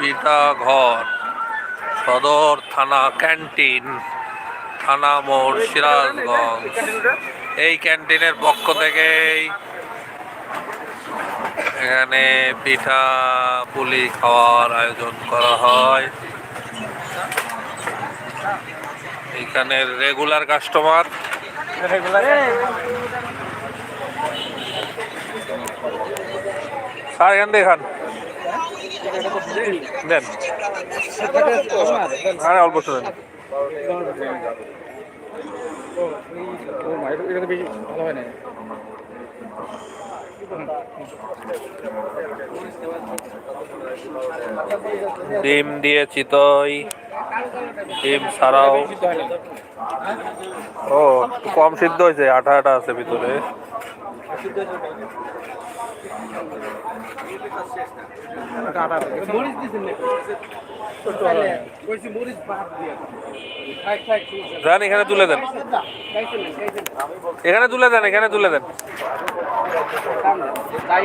পিতা ঘর সদর থানা ক্যান্টিন, থানা মোড় সিরাজগঞ্জ। এই ক্যান্টিনের পক্ষ থেকেই এখানে পিঠা পুলি খাওয়ার আয়োজন করা হয়। এখানের রেগুলার কাস্টমার। এখান থেকে খান দেন। অল্প শুনেন এটা তো বেশি ভালো হয় না ডিম দিয়ে চিতই ডিম ছাড়াও। ও কম সিদ্ধ হয়েছে, আঠা আঠা আছে ভিতরে। মরিচ দিছেন না মরিচ খাই যান এখানে তুলে দেন। এখানে তুলে দেন এখানে তুলে দেন। তাই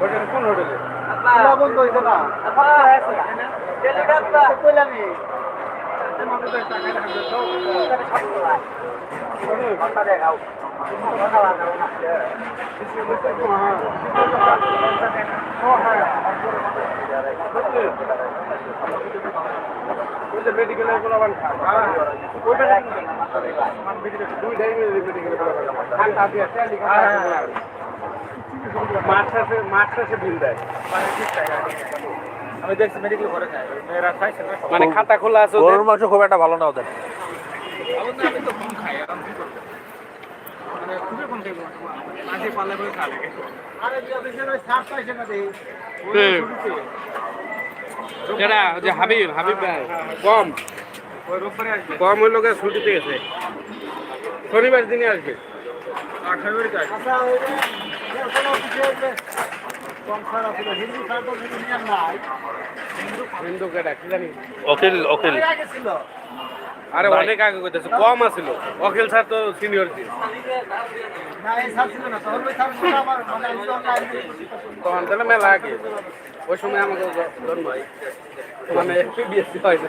হোটেলে কোন হোটেলে? বন্ধ হয়েছে না? মেডিকেলের কোনো বান খা। বিল দেয়। আমি দেখছি মেডিকেল করে খায়। মেয়েরা খাইছে মানে খাতা খোলা আছে গরুর মাংস খুব একটা ভালো না ওদের। আমি তো কম খাই আর আমি মানে খুবই কম খাই মাঝে পাল্লা করে খা লাগে। আরে সাপ পাইছে না দেই কেডা যে হাবিব হাবিব ভাই কম। ওই রোববারে আসবে। কম ওই লোকের ছুটিতে গেছে শনিবার দিনে আসবে। জানি অখিল অখিল। আরে অনেক আগে কইতেছে কম আছিল। অখিল স্যার তো সিনিয়র ছিল। তখন তাহলে মেলা আগে। ওই সময় আমাকে জন্ম মানে বিএসসি ফুটকে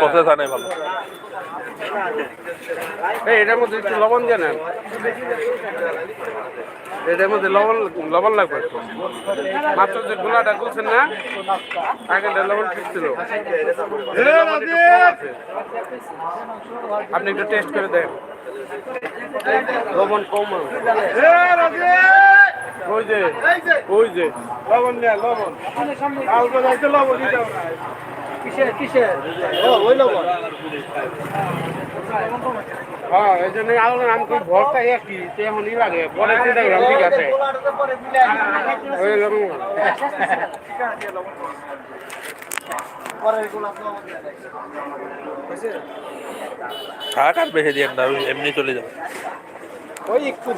প্রসেস আনে ভালো। এই এটার মধ্যে একটু লবণ এটার মধ্যে লবণ লবণ লাগবে মাত্র যে গোলাটা গুলছেন না আগে লবণ ঠিক ছিল। কম আছে। আপনি একটু টেস্ট করে দেখেন লবণ কম। ওই যে ওই যে। লবণ লবণ। কালকে যাইতে লবণ দিতে হবে না। হ্যাঁ এই জন্য আলো নাম কি ভরটা একই সে এখনই লাগে। পরে চিন্তা করলাম ঠিক আছে। ওই লবণ। থাক আর বেশি দিয়ে এমনি চলে যাবে। ওই একটু